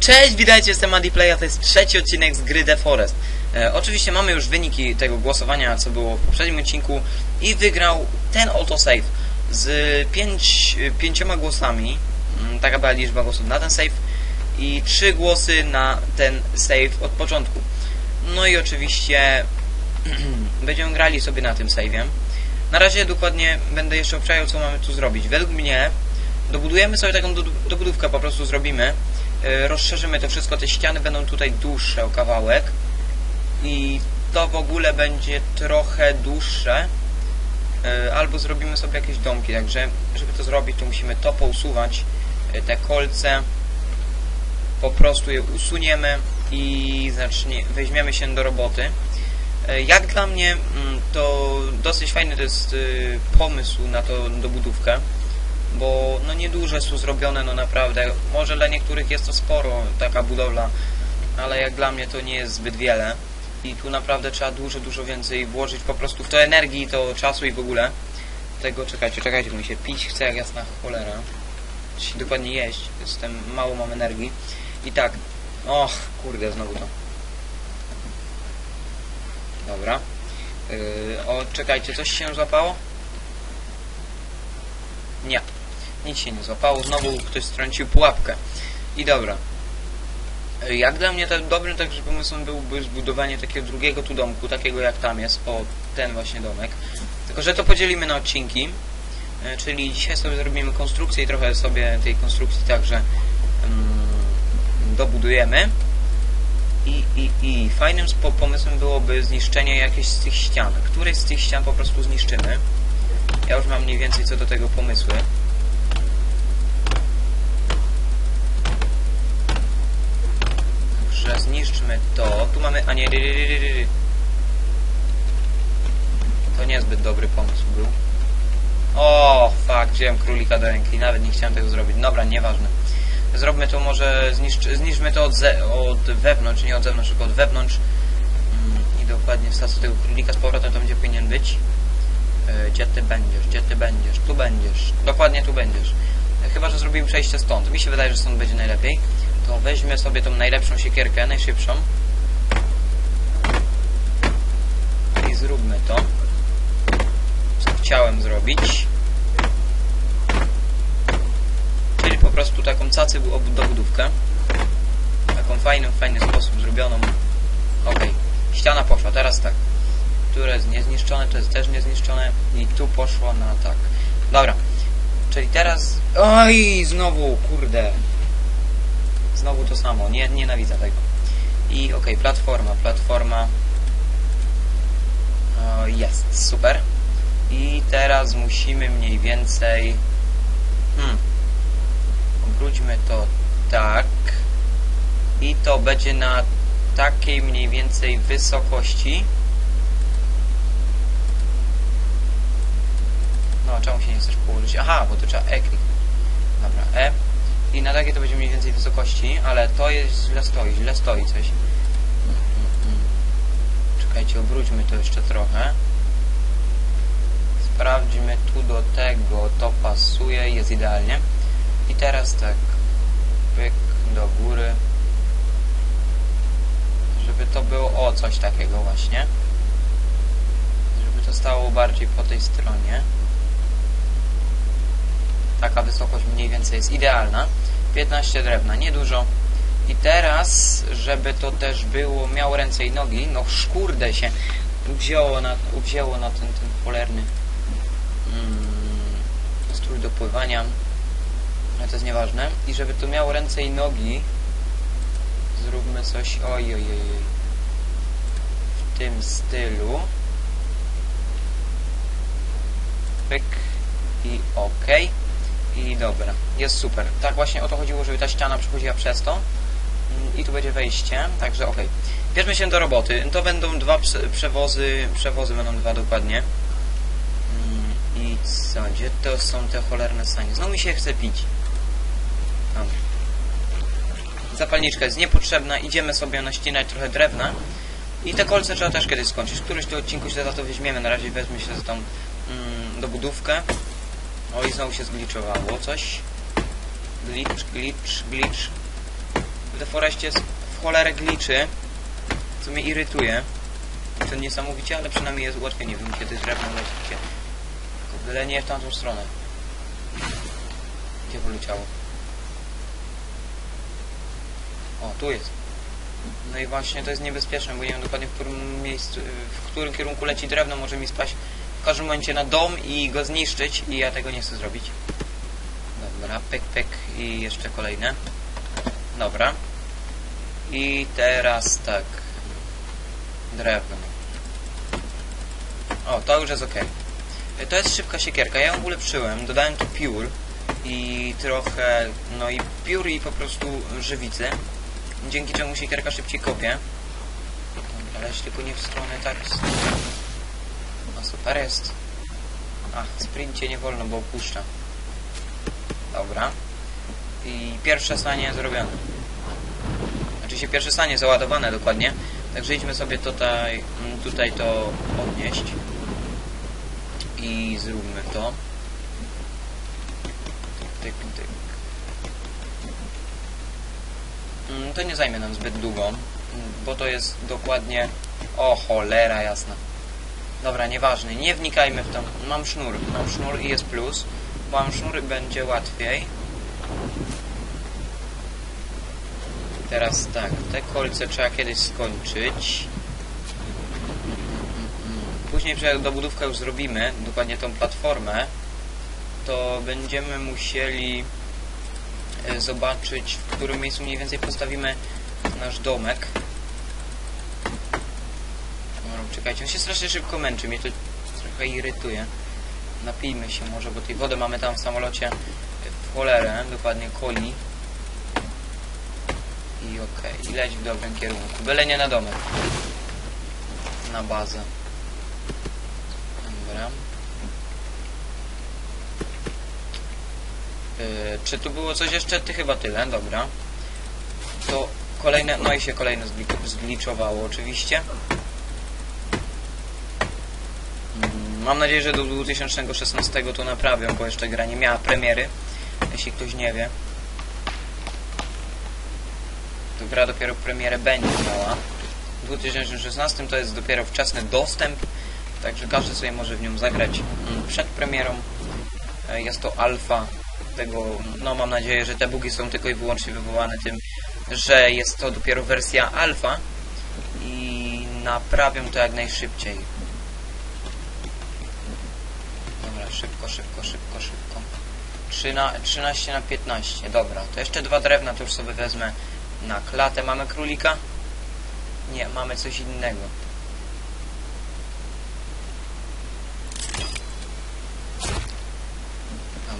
Cześć, witajcie, jestem Andy Play, a to jest trzeci odcinek z gry The Forest. E, oczywiście mamy już wyniki tego głosowania, co było w poprzednim odcinku i wygrał ten autosave z pięć, pięcioma głosami, taka była liczba głosów na ten save i trzy głosy na ten save od początku. No i oczywiście będziemy grali sobie na tym save'ie. Na razie dokładnie będę jeszcze obczajał, co mamy tu zrobić. Według mnie dobudujemy sobie taką do- dobudówkę, po prostu zrobimy. E, rozszerzymy to wszystko, te ściany będą tutaj dłuższe o kawałek i to w ogóle będzie trochę dłuższe E, albo zrobimy sobie jakieś domki, także żeby to zrobić to musimy to pousuwać, te kolce po prostu je usuniemy i zacznie, weźmiemy się do roboty. E, Jak dla mnie mm, to dosyć fajny to jest y, pomysł na to dobudówkę bo no nieduże są zrobione, no naprawdę. Może dla niektórych jest to sporo, taka budowla, ale jak dla mnie to nie jest zbyt wiele. I tu naprawdę trzeba dużo, dużo więcej włożyć po prostu w to energii, to czasu i w ogóle. Tego, czekajcie, czekajcie, mi się pić chce jak jasna cholera. Czy dokładnie jeść, jestem, mało mam energii. I tak, och, kurde, znowu to. Dobra. Yy, o, czekajcie, coś się złapało? Nie. Nic się nie złapało. Znowu ktoś strącił pułapkę. I dobra. Y, Jak dla mnie dobrym także pomysłem byłby zbudowanie takiego drugiego tu domku, takiego jak tam jest, o ten właśnie domek. Tylko, że to podzielimy na odcinki. Y, Czyli dzisiaj sobie zrobimy konstrukcję i trochę sobie tej konstrukcji także mm, dobudujemy. I, i, I fajnym pomysłem byłoby zniszczenie jakiejś z tych ścian. Której z tych ścian po prostu zniszczymy. Ja już mam mniej więcej co do tego pomysły. Dobrze, zniszczmy to. Tu mamy... A nie. To niezbyt dobry pomysł był. O, fuck, wziąłem królika do ręki. Nawet nie chciałem tego zrobić. Dobra, nieważne. Zróbmy to może... Zniszcz, zniszczmy to od, ze, od wewnątrz, nie od zewnątrz, tylko od wewnątrz. Mm, I dokładnie wsadzę tego królika z powrotem tam, gdzie powinien być. E, Gdzie ty będziesz? Gdzie ty będziesz? Tu będziesz. Dokładnie tu będziesz. E, Chyba, że zrobimy przejście stąd. Mi się wydaje, że stąd będzie najlepiej. To weźmy sobie tą najlepszą siekierkę, najszybszą. I zróbmy to. Chciałem zrobić. Czyli po prostu taką cacy bu- dobudówkę. Taką fajną, fajny sposób zrobioną. Okej. Ściana poszła. Teraz tak które jest niezniszczone, to jest też niezniszczone i tu poszło na tak. Dobra. Czyli teraz... Oj, znowu, kurde. Znowu to samo, nie, nienawidzę tego. I okej, platforma, platforma. Jest, super. I teraz musimy mniej więcej... Hmm. Obróćmy to tak. I to będzie na takiej mniej więcej wysokości. No, czemu się nie chcesz położyć? Aha, bo to trzeba E kliknąć. Dobra, E. I na takie to będzie mniej więcej wysokości, ale to jest źle stoi, źle stoi coś. Mm, mm, mm. Czekajcie, obróćmy to jeszcze trochę. Sprawdźmy tu do tego, to pasuje, jest idealnie. I teraz tak, pyk do góry. Żeby to było, o, coś takiego właśnie. Żeby to stało bardziej po tej stronie taka wysokość mniej więcej jest idealna. 15 drewna, niedużo. I teraz, żeby to też było, miało ręce i nogi, no szkurde się wzięło na, wzięło na ten, ten cholerny mm, strój do pływania, ale to jest nieważne. I żeby to miało ręce i nogi, zróbmy coś, oj, oj, oj, oj, w tym stylu. Pyk i okej. I dobra, jest super. Tak właśnie o to chodziło, żeby ta ściana przechodziła przez to. Mm, I tu będzie wejście, także okej. Bierzmy się do roboty. To będą dwa prze przewozy, przewozy będą dwa dokładnie. Co, gdzie to są te cholerne sanie? Znowu mi się chce pić. Zapalniczka jest niepotrzebna, idziemy sobie naścinać trochę drewna. I te kolce trzeba też kiedyś skończyć. W którymś tu odcinku się za to weźmiemy. Na razie wezmę się za tą mm, dobudówkę. O i znowu się zgliczowało coś. Glitch, glitch, glitch. W The Forestie jest w cholerę gliczy, co mnie irytuje. To niesamowicie, ale przynajmniej jest łatwiej. Nie wiem, kiedy drewno leci gdzie. Tylko byle nie w tamtą stronę. Gdzie poleciało? O, tu jest. No i właśnie to jest niebezpieczne, bo nie wiem dokładnie w którym miejscu, w którym kierunku leci drewno, może mi spaść w każdym momencie na dom i go zniszczyć i ja tego nie chcę zrobić. Dobra, pyk, pyk i jeszcze kolejne. Dobra. I teraz tak. Drewno. O, to już jest ok. To jest szybka siekierka. Ja ją ulepszyłem, dodałem tu piór i trochę, no i piór i po prostu żywicy. Dzięki czemu siekierka szybciej kopie. Leć tylko nie w stronę tak. No super jest. Ach, sprincie nie wolno, bo opuszcza. Dobra. I pierwsze stanie zrobione. Znaczy się pierwsze stanie załadowane dokładnie. Także idźmy sobie tutaj, mm, tutaj to odnieść. I zróbmy to. Tyk, tyk. Mm, To nie zajmie nam zbyt długo, mm, bo to jest dokładnie... O, cholera jasna. Dobra, nieważne, nie wnikajmy w to. Mam sznur, mam sznur i jest plus. Mam sznur będzie łatwiej. Teraz tak, te kolce trzeba kiedyś skończyć. Później, dobudówkę już zrobimy, dokładnie tą platformę, to będziemy musieli e, zobaczyć, w którym miejscu mniej więcej postawimy nasz domek. No, czekajcie, on się strasznie szybko męczy, mnie to trochę irytuje. Napijmy się może, bo tej wody mamy tam w samolocie w cholerę, dokładnie coli. I okej, i leć w dobrym kierunku. Byle nie na domek. Na bazę. Yy, czy tu było coś jeszcze? Ty chyba tyle, dobra. To kolejne, no i się kolejne zgli- zgliczowało oczywiście. Mm, Mam nadzieję, że do 2016 to naprawią, bo jeszcze gra nie miała premiery, jeśli ktoś nie wie. To gra dopiero premierę będzie miała. W 2016 to jest dopiero wczesny dostęp, także każdy sobie może w nią zagrać mm, przed premierą. E, Jest to alfa tego, no mam nadzieję, że te bugi są tylko i wyłącznie wywołane tym, że jest to dopiero wersja alfa i naprawią to jak najszybciej. Dobra, szybko, szybko, szybko, szybko. 13, 13 na 15, dobra. To jeszcze dwa drewna, to już sobie wezmę na klatę. Mamy królika? Nie, mamy coś innego.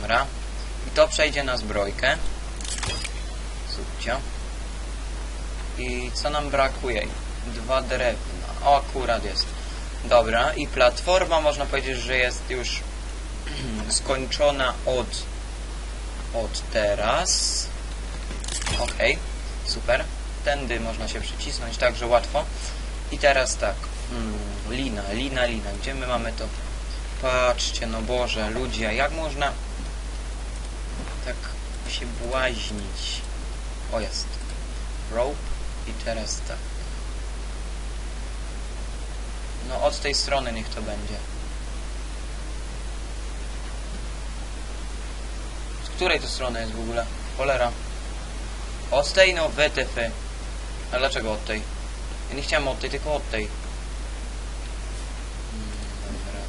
Dobra. I to przejdzie na zbrojkę. Subcio. I co nam brakuje? Dwa drewna. O, akurat jest. Dobra, i platforma można powiedzieć, że jest już skończona od od teraz. Okej, super. Tędy można się przycisnąć także łatwo. I teraz tak. Mm, lina, lina, lina. Gdzie my mamy to? Patrzcie, no Boże, ludzie, jak można się błaźnić? O, jest. Rope i teraz tak. No od tej strony niech to będzie. Z której to strony jest w ogóle? Cholera. Od tej? No wytyfy. A dlaczego od tej? Ja nie chciałem od tej, tylko od tej. Mm, dobra.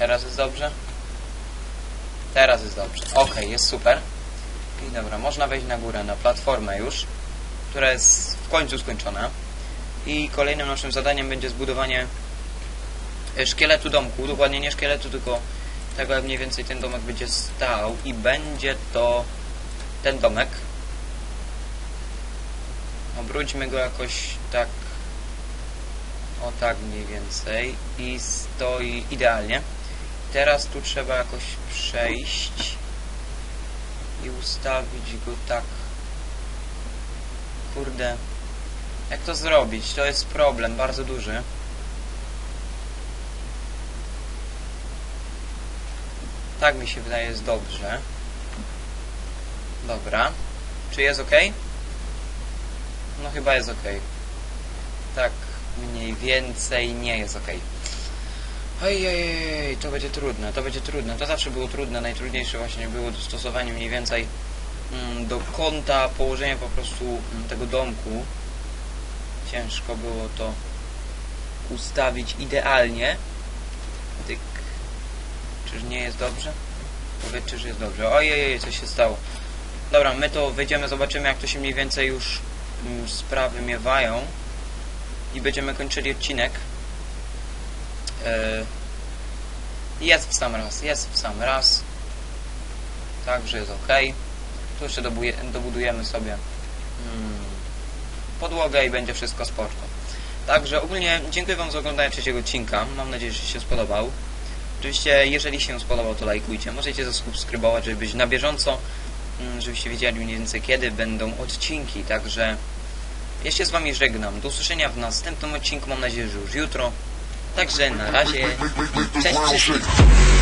Teraz jest dobrze? Teraz jest dobrze. Ok, jest super. I dobra, można wejść na górę, na platformę już, która jest w końcu skończona. I kolejnym naszym zadaniem będzie zbudowanie e, szkieletu domku. Dokładnie nie szkieletu, tylko tego jak mniej więcej ten domek będzie stał. I będzie to ten domek. Obróćmy go jakoś tak O tak mniej więcej. I stoi idealnie. Teraz tu trzeba jakoś przejść i ustawić go tak. Kurde. Jak to zrobić? To jest problem bardzo duży. Tak mi się wydaje jest dobrze. Dobra. Czy jest ok? No chyba jest ok. Tak, mniej więcej nie jest ok. Ojej, to będzie trudne, to będzie trudne. To zawsze było trudne. Najtrudniejsze właśnie było dostosowanie mniej więcej mm, do kąta, położenia po prostu mm, tego domku. Ciężko było to ustawić idealnie. Tyk. Czyż nie jest dobrze? Powiedzcie, że jest dobrze. Ojej, coś się stało. Dobra, my to wejdziemy, zobaczymy jak to się mniej więcej już mm, sprawy miewają. I będziemy kończyli odcinek. Yy, jest w sam raz, jest w sam raz. Także jest ok. Tu jeszcze dobudujemy sobie mm, podłogę i będzie wszystko spoko. Także ogólnie dziękuję Wam za oglądanie trzeciego odcinka. Mam nadzieję, że się spodobał. Oczywiście, jeżeli się spodobał, to lajkujcie. Możecie zasubskrybować, żeby być na bieżąco, mm, żebyście wiedzieli mniej więcej kiedy będą odcinki. Także ja się z Wami żegnam. Do usłyszenia w następnym odcinku. Mam nadzieję, że już jutro. Także na razie. Make, make, make the Cześć ground wszystkim. shake.